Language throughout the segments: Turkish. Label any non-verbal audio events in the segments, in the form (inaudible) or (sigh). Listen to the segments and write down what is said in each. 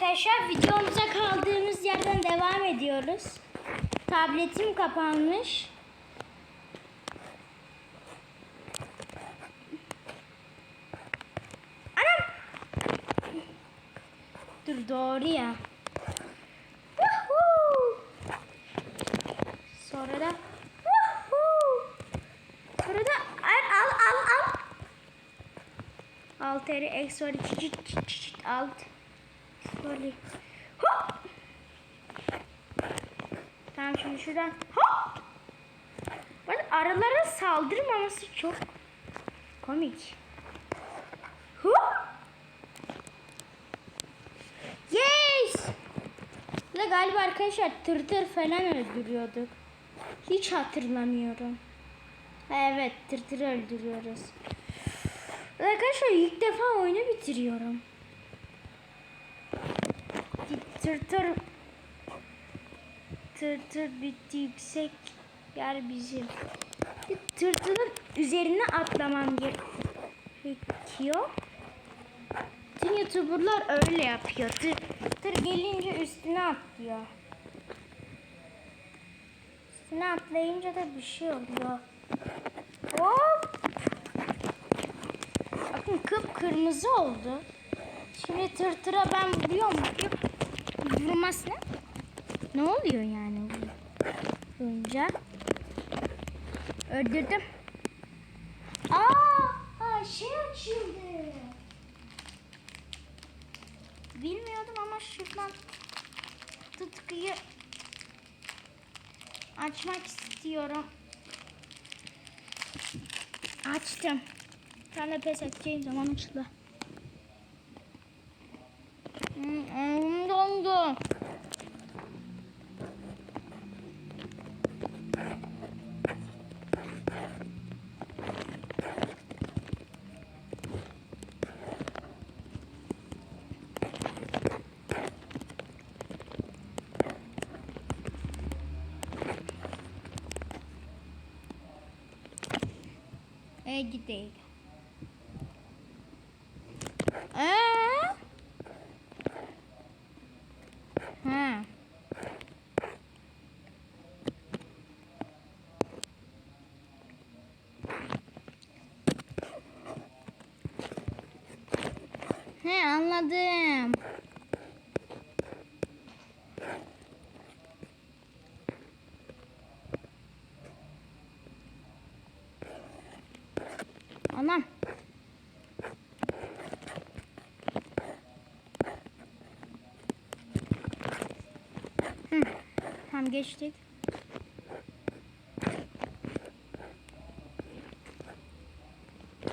arkadaşlar videomuza kaldığımız yerden devam ediyoruz. Tabletim kapanmış. Anam! Dur doğru ya. Sonra da! Sonra da al al al al. Alt eri eksi 12 çıt çıt çıt alt. Böyle. Hop. Tamam şimdi şuradan hop. Bak aralara saldırmaması çok komik. Hop. Yes. Ve galiba arkadaşlar tır tır falan öldürüyorduk. Hiç hatırlamıyorum. Evet tır tır öldürüyoruz. Arkadaşlar ilk defa oyunu bitiriyorum. Tır tır tır tır bitti yüksek yer bizim. Tırtılın üzerine atlamam gerekiyor. Tüm youtuberlar öyle yapıyor. Tır, tır gelince üstüne atlıyor. Üstüne atlayınca da bir şey oluyor. Hop. Bakın kıpkırmızı oldu. Şimdi tırtıra ben vuruyorum. Vurması ne? Oluyor yani vurunca? Öldürdüm. Aa, şey açıldı. Bilmiyordum ama şuradan tutkıyı açmak istiyorum. Açtım. Ben de pes edeceğim zaman açıldı. E gidelim. Ee? Ha. He anladım. Anam. Hı. Tamam geçtik.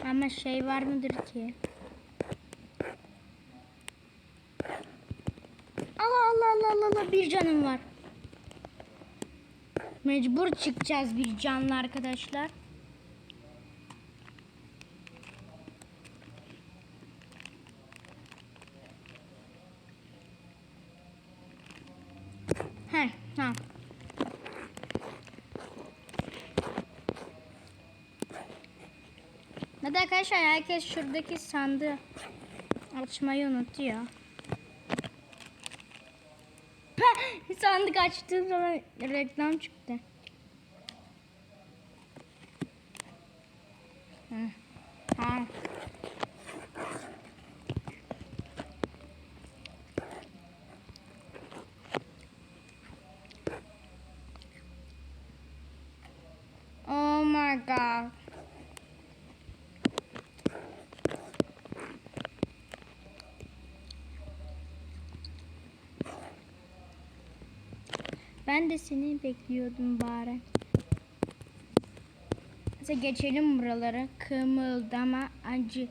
Ama şey var mıdır ki? Allah Allah Allah Allah Allah bir canım var. Mecbur çıkacağız bir canlı arkadaşlar. He, tamam. Hadi arkadaşlar herkes şuradaki sandığı açmayı unutuyor. (laughs) Sandık açtığım zaman reklam çıktı. Hı. Ha. Oh my god. Ben de seni bekliyordum bari. Neyse geçelim buralara. Kımıldama acı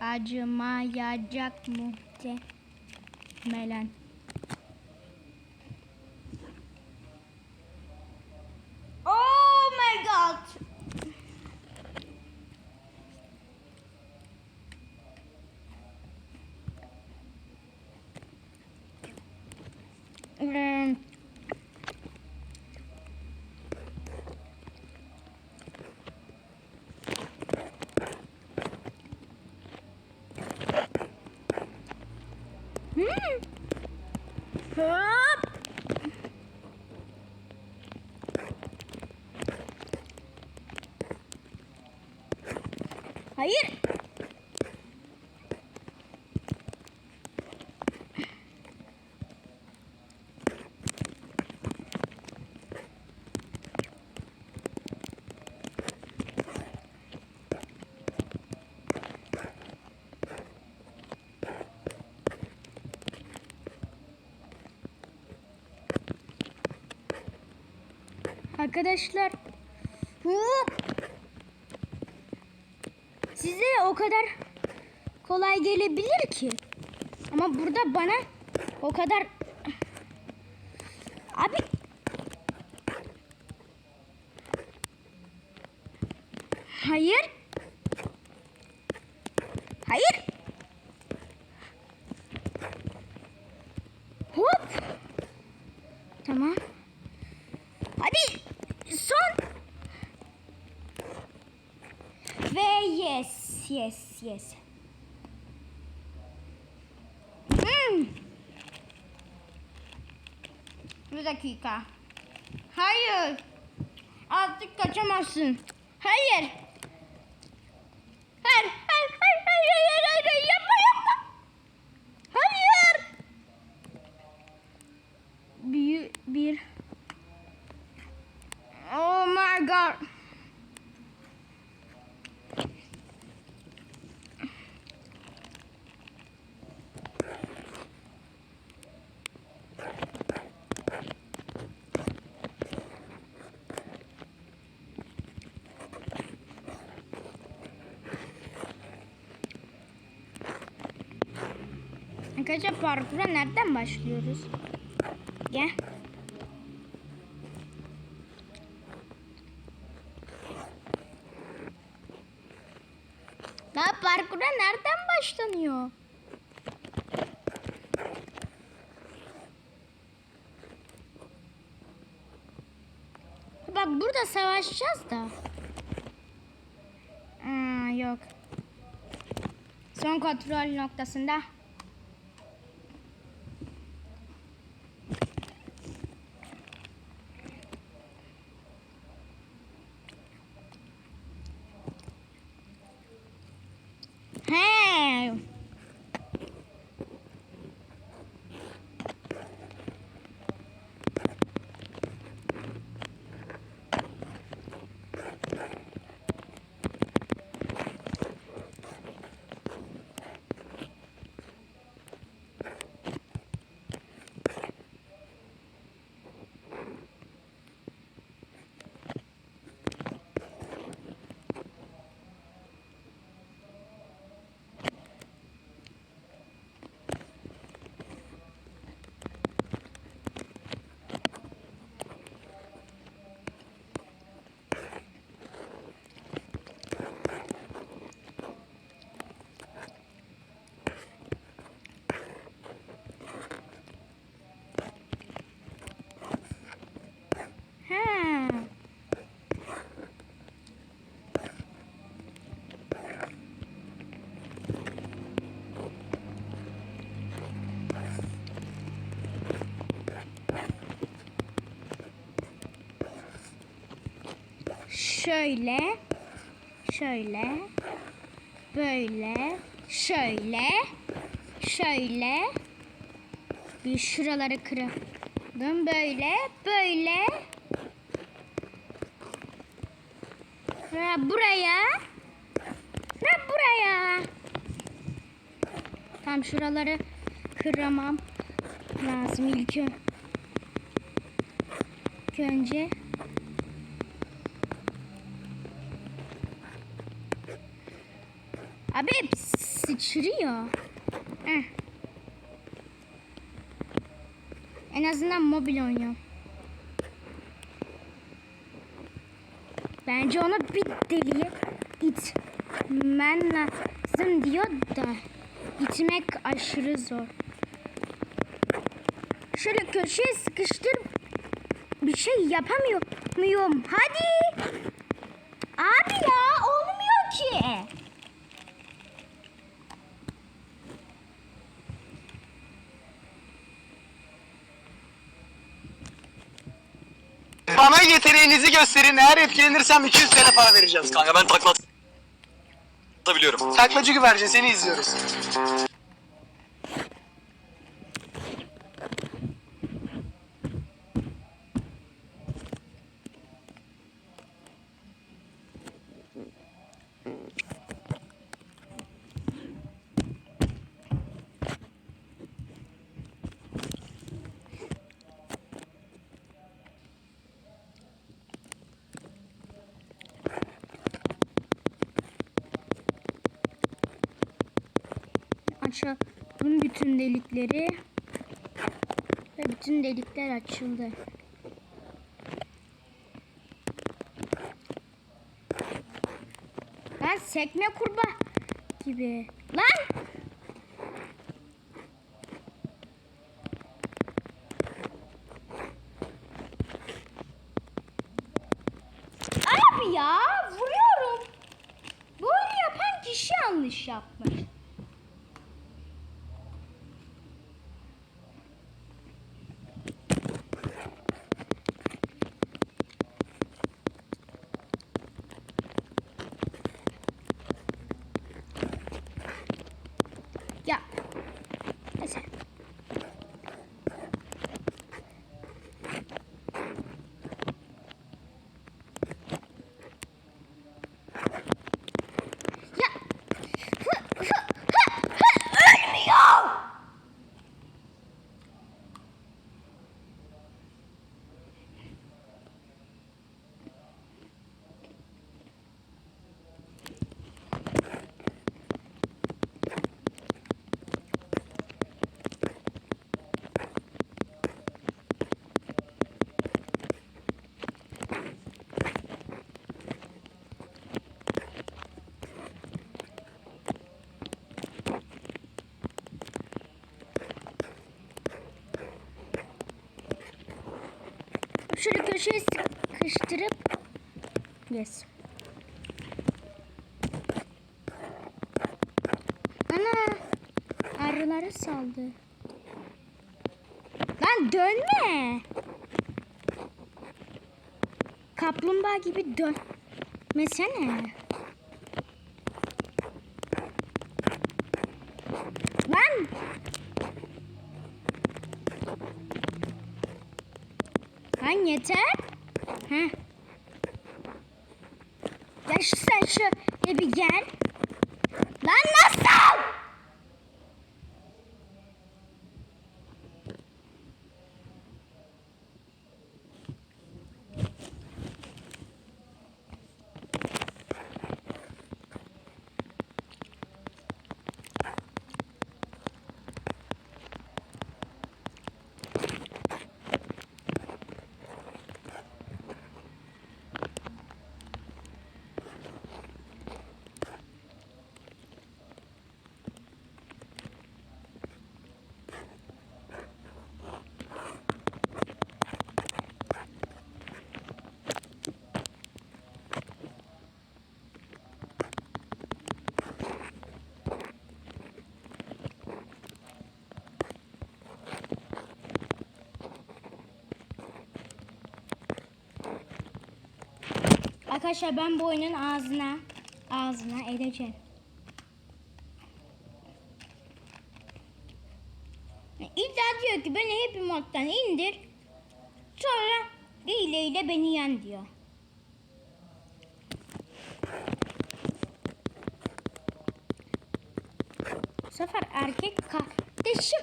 acımayacak muhtemelen. Oh my god. Hmm. Hmm. Hop. Hayır. Arkadaşlar. Hop. Size o kadar kolay gelebilir ki. Ama burada bana o kadar Abi Hayır. Hayır. Hop. Tamam. Hadi son. Ve yes, yes, yes. Hmm. Bir dakika. Hayır. Artık kaçamazsın. Hayır. Hayır, hayır, hayır, hayır, hayır, hayır, hayır, yapma, yapma. Hayır. Bir, bir. Oh my god. Arkadaşlar parkura nereden başlıyoruz? Gel. Daha parkura nereden başlanıyor? Bak burada savaşacağız da. Aa, yok. Son kontrol noktasında. He. Ha. Şöyle, şöyle, böyle, şöyle, şöyle. Bir şuraları kırdım böyle, böyle. Ve buraya. Ve buraya. Tam şuraları kıramam lazım ilk ö- ilk önce. Abi hep sıçrıyor. Heh. En azından mobil oynuyor. Bence ona bir deliye itmen lazım diyor da itmek aşırı zor. Şöyle köşeye sıkıştır bir şey yapamıyor muyum? Hadi. Abi ya olmuyor ki. Bana yeteneğinizi gösterin. Eğer etkilenirsem 200 TL para vereceğiz. Kanka ben takla atabiliyorum. Taklacı güvercin seni izliyoruz. Açalım bütün delikleri. Ve bütün delikler açıldı. Lan sekme kurbağa gibi. Lan! Abi ya vuruyorum. Böyle yapan kişi yanlış yapmış. Ya. Neyse. Ya. Hı, hı, hı, hı, Ölmüyor. Şöyle köşeye sıkıştırıp Yes. Ana arıları saldı. Lan dönme. Kaplumbağa gibi dönmesene. Lan Lan yeter. Heh. Ya şu sen şöyle bir gel. Lan Arkadaşlar ben bu oyunun ağzına ağzına edeceğim. İlla diyor ki beni Happy Mod'dan indir. Sonra hileyle beni yen diyor. Bu sefer erkek kardeşim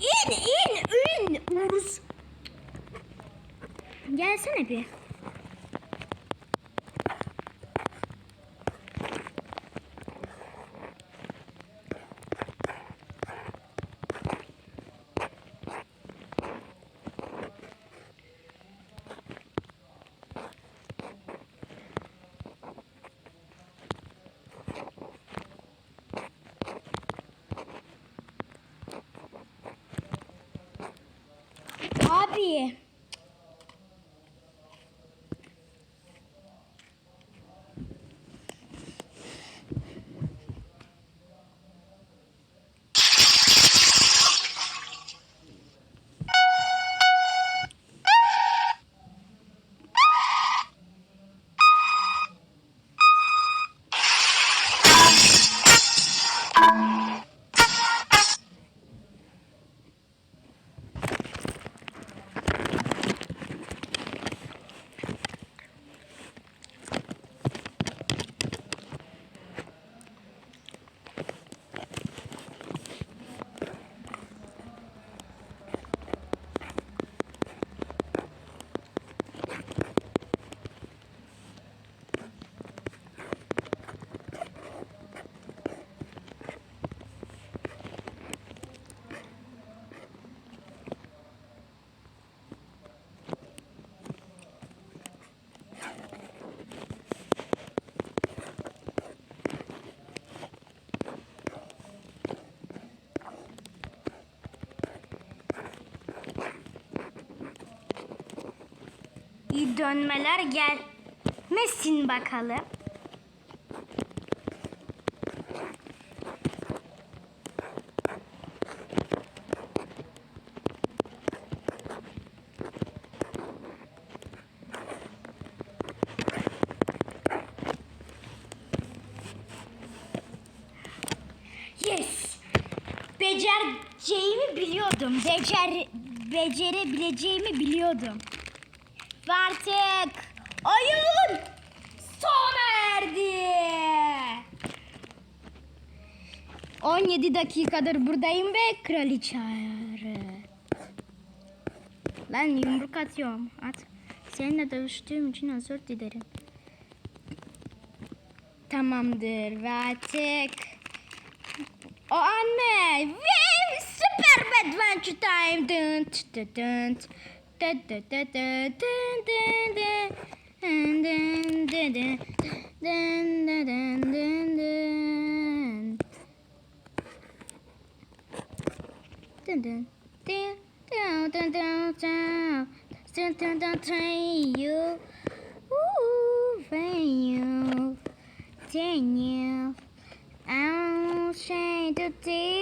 İn in in Uruz. Gelsene bir. Dönmeler gelmesin bakalım. Yes. Becereceğimi biliyordum. Becer becerebileceğimi biliyordum. Artık oyun sona erdi. 17 dakikadır buradayım ve kraliçe ayarı. Lan yumruk atıyorum. At. Seninle dövüştüğüm için özür dilerim. Tamamdır ve artık o anne ve süper adventure time dın dın dın Daniel, ooh, Daniel, Daniel, I'll shine the day.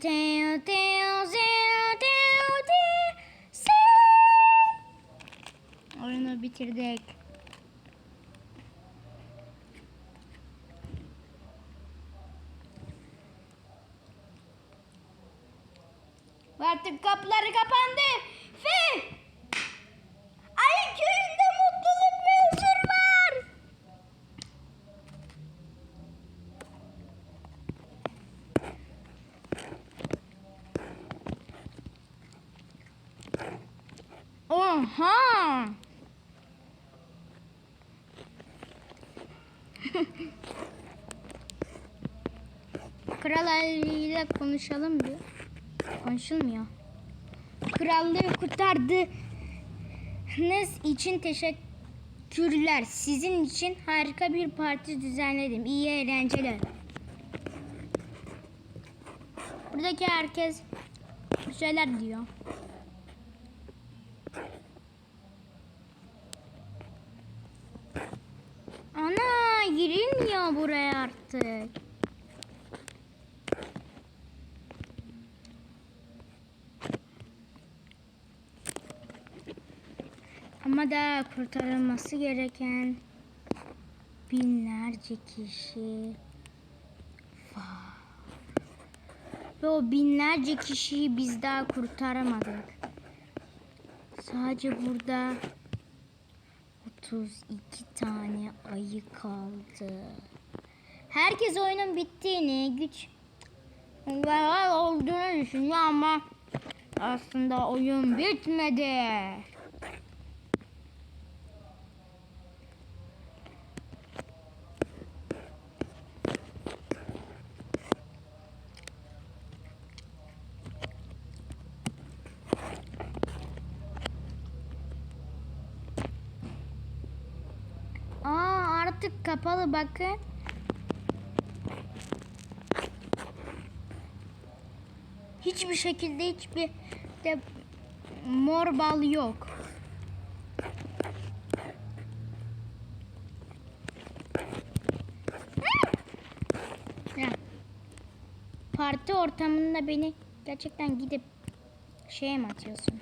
Down, down, down, down, say. Oyunu bitirdik. Ve Artık kapıları kapandı ve Ayın köyünde mutluluk ve huzur var. Oha! Kral ile konuşalım bir. Konuşulmuyor. Krallığı kurtardığınız için teşekkürler. Sizin için harika bir parti düzenledim. İyi eğlenceler. Buradaki herkes bir şeyler diyor. Ana girilmiyor buraya artık. Ama daha kurtarılması gereken binlerce kişi var. Ve o binlerce kişiyi biz daha kurtaramadık. Sadece burada 32 tane ayı kaldı. Herkes oyunun bittiğini, güç olduğunu düşünüyor ama aslında oyun bitmedi. Aa artık kapalı bakın. hiçbir şekilde hiçbir de mor bal yok. Parti ortamında beni gerçekten gidip şeye mi atıyorsun?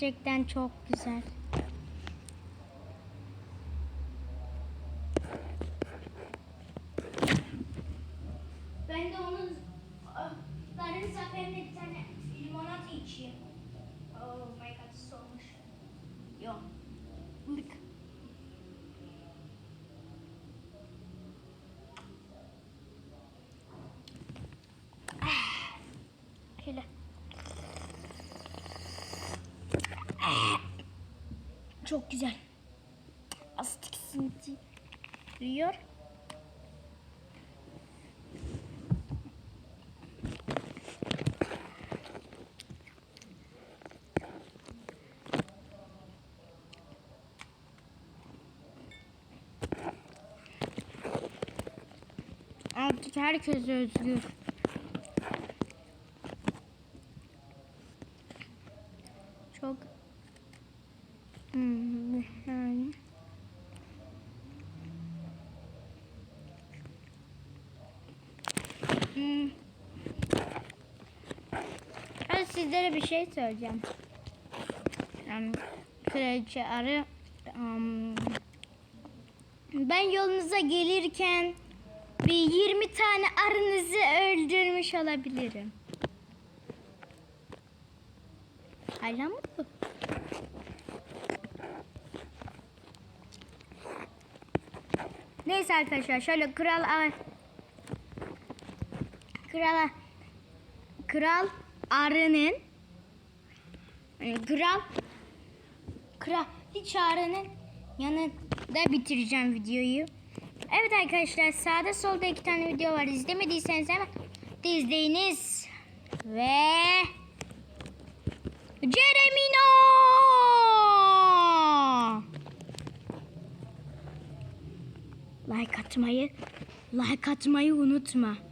Gerçekten çok güzel. Çok güzel. Az tiksinti duyuyor. Artık herkes özgür. Çok Hmm, yani. Hmm. Ben sizlere bir şey söyleyeceğim. Yani, kraliçe arı um, ben yolunuza gelirken bir 20 tane arınızı öldürmüş olabilirim. Hala bu? Neyse arkadaşlar şöyle kral kral kral arının yani kral kraliçe arının yanında bitireceğim videoyu. Evet arkadaşlar sağda solda iki tane video var. İzlemediyseniz hemen de izleyiniz. Ve Jeremino! Like atmayı, like atmayı unutma.